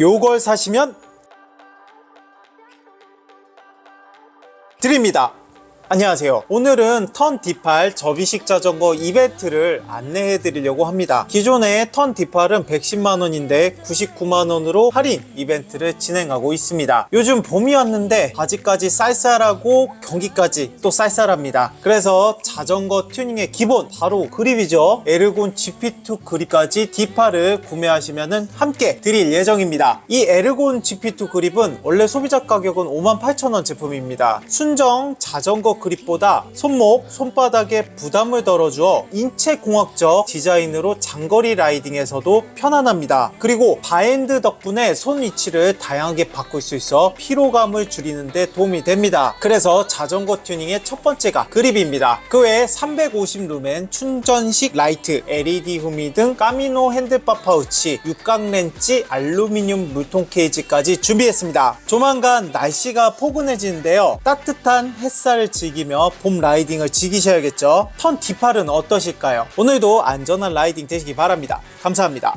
요걸 사시면 드립니다. 안녕하세요. 오늘은 턴 D8 접이식 자전거 이벤트를 안내해 드리려고 합니다. 기존의 턴 D8은 110만원인데 99만원으로 할인 이벤트를 진행하고 있습니다. 요즘 봄이 왔는데 아직까지 쌀쌀하고 경기까지 또 쌀쌀합니다. 그래서 자전거 튜닝의 기본 바로 그립이죠. 에르곤 GP2 그립까지 D8을 구매하시면 함께 드릴 예정입니다. 이 에르곤 GP2 그립은 원래 소비자 가격은 58,000원 제품입니다. 순정 자전거 그립보다 손목, 손바닥에 부담을 덜어주어 인체공학적 디자인으로 장거리 라이딩에서도 편안합니다. 그리고 바핸드 덕분에 손 위치를 다양하게 바꿀 수 있어 피로감을 줄이는데 도움이 됩니다. 그래서 자전거 튜닝의 첫 번째가 그립입니다. 그 외에 350 루멘, 충전식 라이트, LED 후미 등 까미노 핸드바 파우치, 육각 렌치, 알루미늄 물통 케이지까지 준비했습니다. 조만간 날씨가 포근해지는데요. 따뜻한 햇살을 즐기며 봄 라이딩을 즐기셔야겠죠. 턴 D8은 어떠실까요? 오늘도 안전한 라이딩 되시기 바랍니다. 감사합니다.